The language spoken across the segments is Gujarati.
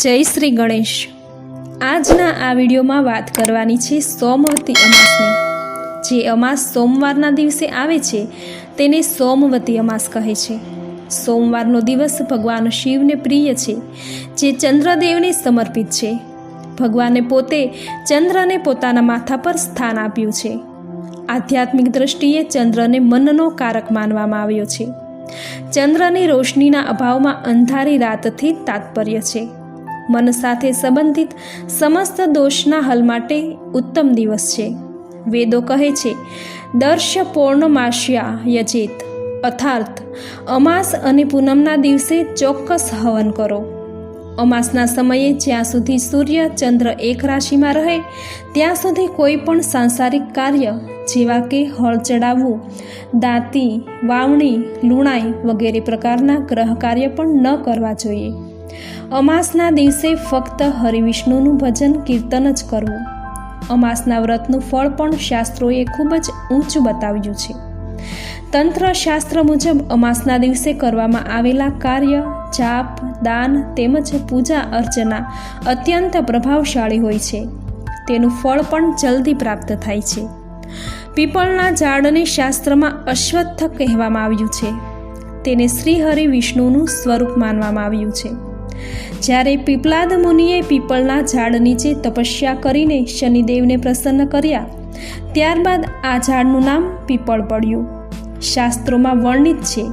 જય શ્રી ગણેશ. આજના આ વિડીયોમાં વાત કરવાની છે સોમવતી અમાસની. જે અમાસ સોમવારના દિવસે આવે છે, તેને સોમવતી અમાસ કહે છે. સોમવારનો દિવસ ભગવાન શિવને પ્રિય છે, જે ચંદ્રદેવને સમર્પિત છે. ભગવાને પોતે ચંદ્રને પોતાના માથા પર સ્થાન આપ્યું છે. આધ્યાત્મિક દ્રષ્ટિએ ચંદ્રને મનનો કારક માનવામાં આવ્યો છે. ચંદ્રની રોશનીના અભાવમાં અંધારી રાતથી તાત્પર્ય છે. મન સાથે સંબંધિત સમસ્ત દોષના હલ માટે ઉત્તમ દિવસ છે. વેદો કહે છે, દર્શ પૌર્ણમાસ્યા યજેત. અર્થાત અમાસ અને પૂનમના દિવસે ચોક્કસ હવન કરો. અમાસના સમયે જ્યાં સુધી સૂર્ય ચંદ્ર એક રાશિમાં રહે, ત્યાં સુધી કોઈ પણ સાંસારિક કાર્ય, જેવા કે હળ ચડાવવું, દાંતી, વાવણી, લુણાઈ વગેરે પ્રકારના ગ્રહ કાર્ય પણ ન કરવા જોઈએ. અમાસના દિવસે ફક્ત હરિવિષ્ણુનું ભજન કીર્તન જ કરવું. અમાસના વ્રતનું ફળ પણ શાસ્ત્રોએ ખૂબ જ ઊંચું બતાવ્યું છે. તંત્ર શાસ્ત્ર મુજબ અમાસના દિવસે કરવામાં આવેલા કાર્ય, જાપ, દાન તેમજ પૂજા અર્ચના અત્યંત પ્રભાવશાળી હોય છે. તેનું ફળ પણ જલ્દી પ્રાપ્ત થાય છે. પીપળના ઝાડને શાસ્ત્રમાં અશ્વત્થ કહેવામાં આવ્યું છે. તેને શ્રીહરિ વિષ્ણુનું સ્વરૂપ માનવામાં આવ્યું છે. જ્યારે પીપલાદ મુનિએ પીપળના ઝાડ નીચે તપસ્યા કરીને શનિદેવને પ્રસન્ન કર્યા, ત્યારબાદ આ ઝાડનું નામ પીપળ પડ્યું. શાસ્ત્રોમાં વર્ણિત છે,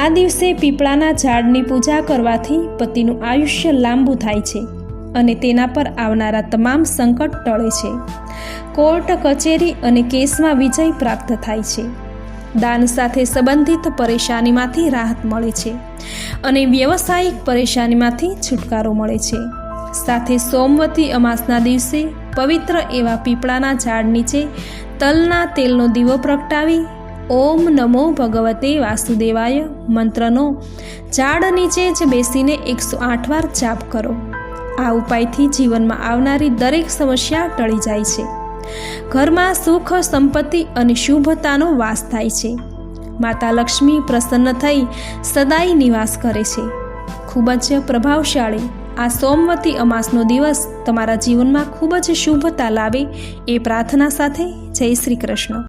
આ દિવસે પીપળાના ઝાડની પૂજા કરવાથી પતિનું આયુષ્ય લાંબુ થાય છે અને તેના પર આવનારા તમામ સંકટ ટળે છે. કોર્ટ, કચેરી અને કેસમાં વિજય પ્રાપ્ત થાય છે. દાન સાથે સંબંધિત પરેશાનીમાંથી રાહત મળે છે અને વ્યવસાયિક પરેશાનીમાંથી છુટકારો મળે છે. સાથે સોમવતી અમાસના દિવસે પવિત્ર એવા પીપળાના ઝાડ નીચે તલના તેલનો દીવો પ્રગટાવી ઓમ નમો ભગવતે વાસુદેવાય મંત્રનો ઝાડ નીચે જ બેસીને એકસો આઠ વાર જાપ કરો. આ ઉપાયથી જીવનમાં આવનારી દરેક સમસ્યા ટળી જાય છે. ઘરમાં સુખ, સંપત્તિ અને શુભતાનો વાસ થાય છે. માતા લક્ષ્મી પ્રસન્ન થઈ સદાય નિવાસ કરે છે. ખૂબ જ પ્રભાવશાળી. આ સોમવતી અમાસનો દિવસ તમારા જીવનમાં ખૂબ જ શુભતા લાવે એ પ્રાર્થના સાથે જય શ્રી કૃષ્ણ.